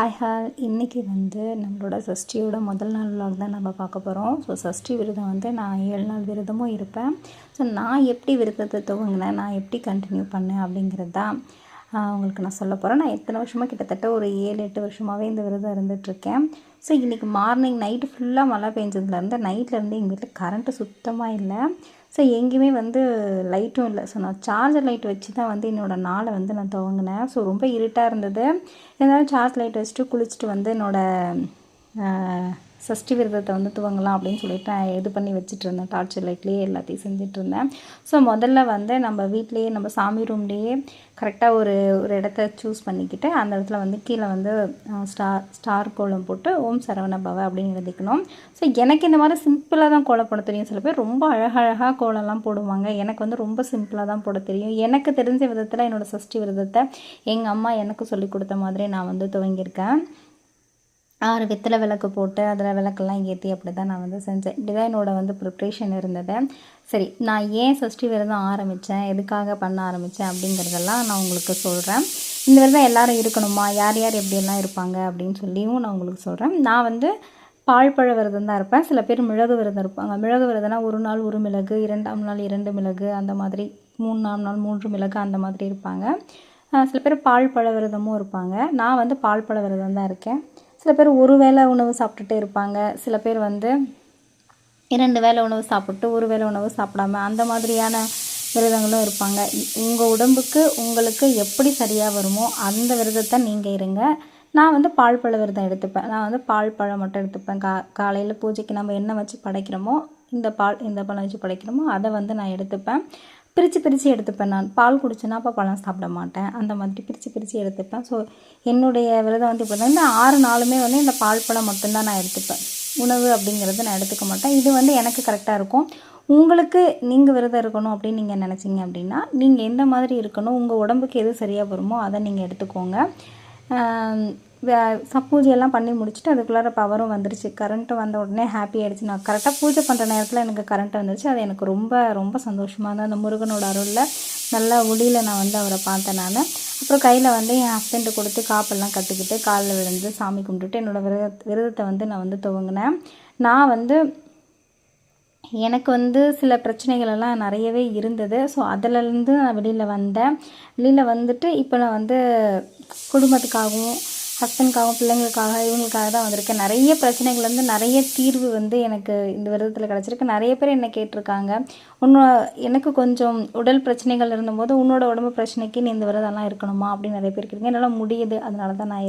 Hi hall இன்றைக்கி வந்து நம்மளோட சஷ்டியோட முதல் நாள் vlog தான் நம்ம பார்க்க போகிறோம் ஸோ சஷ்டி விரதம் வந்து நான் ஏழு நாள் விரதமும் இருப்பேன். ஸோ நான் எப்படி விரதத்தை துவங்கினேன் நான் எப்படி கண்டினியூ பண்ணேன் அப்படிங்கிறது தான் உங்களுக்கு நான் சொல்ல போகிறேன் நான் எத்தனை வருஷமாக கிட்டத்தட்ட ஒரு ஏழு எட்டு வருஷமாகவே இந்த விரதம் இருந்துகிட்ருக்கேன் ஸோ இன்றைக்கி மார்னிங் நைட்டு ஃபுல்லாக மழை பெஞ்சதுலேருந்து நைட்லேருந்து எங்கள் வீட்டில் கரண்ட்டு சுத்தமாக இல்லை. ஸோ எங்கேயுமே வந்து லைட்டும் இல்லை. ஸோ நான் சார்ஜர் லைட் வச்சு தான் வந்து என்னோடய நாளை வந்து நான் துவங்கினேன். ஸோ ரொம்ப இருட்டாக இருந்தது. இருந்தாலும் சார்ஜ் லைட் வச்சுட்டு குளிச்சுட்டு வந்து என்னோடய சஷ்டி விரதத்தை வந்து துவங்கலாம் அப்படின்னு சொல்லிட்டு நான் இது பண்ணி வச்சுட்டு இருந்தேன் டார்ச்சர் லைட்லேயே எல்லாத்தையும் செஞ்சுட்டு இருந்தேன் ஸோ முதல்ல வந்து நம்ம வீட்லேயே நம்ம சாமி ரூம்லேயே கரெக்டாக ஒரு ஒரு இடத்த சூஸ் பண்ணிக்கிட்டு அந்த இடத்துல வந்து கீழே வந்து ஸ்டார் ஸ்டார் கோலம் போட்டு ஓம் சரவண பவ அப்படின்னு எழுதிக்கணும். ஸோ எனக்கு இந்த மாதிரி சிம்பிளாக தான் கோலம் போட தெரியும். சில பேர் ரொம்ப அழகழகாக கோலம்லாம் போடுவாங்க. எனக்கு வந்து ரொம்ப சிம்பிளாக தான் போட தெரியும். எனக்கு தெரிஞ்ச விதத்தில் என்னோடய சஷ்டி விரதத்தை எங்கள் அம்மா எனக்கு சொல்லி கொடுத்த மாதிரி நான் வந்து துவங்கியிருக்கேன். ஆறு வெத்தலை விளக்கு போட்டு அதில் விளக்கெல்லாம் ஏற்றி அப்படி தான் நான் வந்து செஞ்சேன். இப்படி தான் வந்து ப்ரிப்ரேஷன் இருந்தது. சரி நான் ஏன் சஷ்டி விரதம் ஆரம்பித்தேன் எதுக்காக பண்ண ஆரம்பித்தேன் அப்படிங்கிறதெல்லாம் நான் உங்களுக்கு சொல்கிறேன் இந்த விரதம் எல்லாரும் இருக்கணுமா? யார் யார் எப்படியெல்லாம் இருப்பாங்க? அப்படின்னு சொல்லியும் நான் உங்களுக்கு சொல்கிறேன் நான் வந்து பாழ்பழ விரதம் தான் இருப்பேன். சில பேர் மிளகு விரதம் இருப்பாங்க. மிளகு விரதம்னா ஒரு நாள் ஒரு மிளகு இரண்டாம் நாள் இரண்டு மிளகு அந்த மாதிரி மூணாம் நாள் மூன்று மிளகு அந்த மாதிரி இருப்பாங்க. சில பேர் பால் பழ விரதமும் இருப்பாங்க. நான் வந்து பால் பழ விரதம் தான் இருக்கேன். சில பேர் ஒரு வேளை உணவு சாப்பிட்டுட்டே இருப்பாங்க. சில பேர் வந்து இரண்டு வேளை உணவு சாப்பிட்டு ஒரு வேளை உணவு சாப்பிடாம அந்த மாதிரியான விரதங்களும் இருப்பாங்க. உங்கள் உடம்புக்கு உங்களுக்கு எப்படி சரியாக வருமோ அந்த விரதத்தை நீங்கள் இருங்க. நான் வந்து பால் பழ விரதம் எடுத்துப்பேன். நான் வந்து பால் பழம் மட்டும் எடுத்துப்பேன். கா காலையில் பூஜைக்கு நம்ம என்ன வச்சு படைக்கிறோமோ இந்த பால் இந்த பழம் வச்சு படைக்கிறோமோ அதை வந்து நான் எடுத்துப்பேன். பிரித்து பிரித்து எடுத்துப்பேன் நான். பால் குடிச்சேன்னா அப்போ பழம் சாப்பிட மாட்டேன். அந்த மாதிரி பிரித்து பிரித்து எடுத்துப்பேன். ஸோ என்னுடைய விரதம் வந்து இப்போ இந்த ஆறு நாளுமே வந்து இந்த பால் பழம் மட்டும்தான் நான் எடுத்துப்பேன். உணவு அப்படிங்கிறது நான் எடுத்துக்க மாட்டேன். இது வந்து எனக்கு கரெக்டாக இருக்கும். உங்களுக்கு நீங்கள் விரதம் இருக்கணும் அப்படின்னு நீங்கள் நினச்சிங்க அப்படின்னா நீங்கள் எந்த மாதிரி இருக்கணும் உங்கள் உடம்புக்கு எது சரியாக வருமோ அதை நீங்கள் எடுத்துக்கோங்க. சப் பூஜையெல்லாம் பண்ணி முடிச்சுட்டு அதுக்குள்ளார பவரும் வந்துருச்சு. கரண்ட்டு வந்த உடனே ஹாப்பி ஆகிடுச்சு நான் கரெக்டாக பூஜை பண்ணுற நேரத்தில் எனக்கு கரண்ட் வந்துருச்சு. அது எனக்கு ரொம்ப ரொம்ப சந்தோஷமாக இருந்தது. அந்த முருகனோட அருளில் நல்லா ஒளியில் நான் வந்து அவரை பார்த்தேன் நான். அப்புறம் கையில் வந்து என் ஹஸ்பண்டு கொடுத்து காப்பெல்லாம் கட்டிக்கிட்டு காலில் விழுந்து சாமி கும்பிட்டுட்டு என்னோடய விரத விரதத்தை வந்து நான் வந்து துவங்கினேன். நான் வந்து எனக்கு வந்து சில பிரச்சனைகள் எல்லாம் நிறையவே இருந்தது. ஸோ அதிலேருந்து நான் வெளியில் வந்தேன். வெளியில் வந்துட்டு இப்போ நான் வந்து குடும்பத்துக்காகவும் ஹஸ்பண்ட்காகவும் பிள்ளைங்களுக்காக இவங்களுக்காக தான் வந்திருக்கேன். நிறைய பிரச்சனைகள் வந்து நிறைய தீர்வு வந்து எனக்கு இந்த விரதத்தில் கிடச்சிருக்கு. நிறைய பேர் என்ன கேட்டிருக்காங்க. உன்னோ எனக்கு கொஞ்சம் உடல் பிரச்சனைகள் இருந்தபோது உன்னோட உடம்பு பிரச்சனைக்கு நீ இந்த விரதம்லாம் இருக்கணுமா அப்படின்னு நிறைய பேர் கேட்குறீங்க என்னால் முடியுது. அதனால தான் நான் இருக்கேன்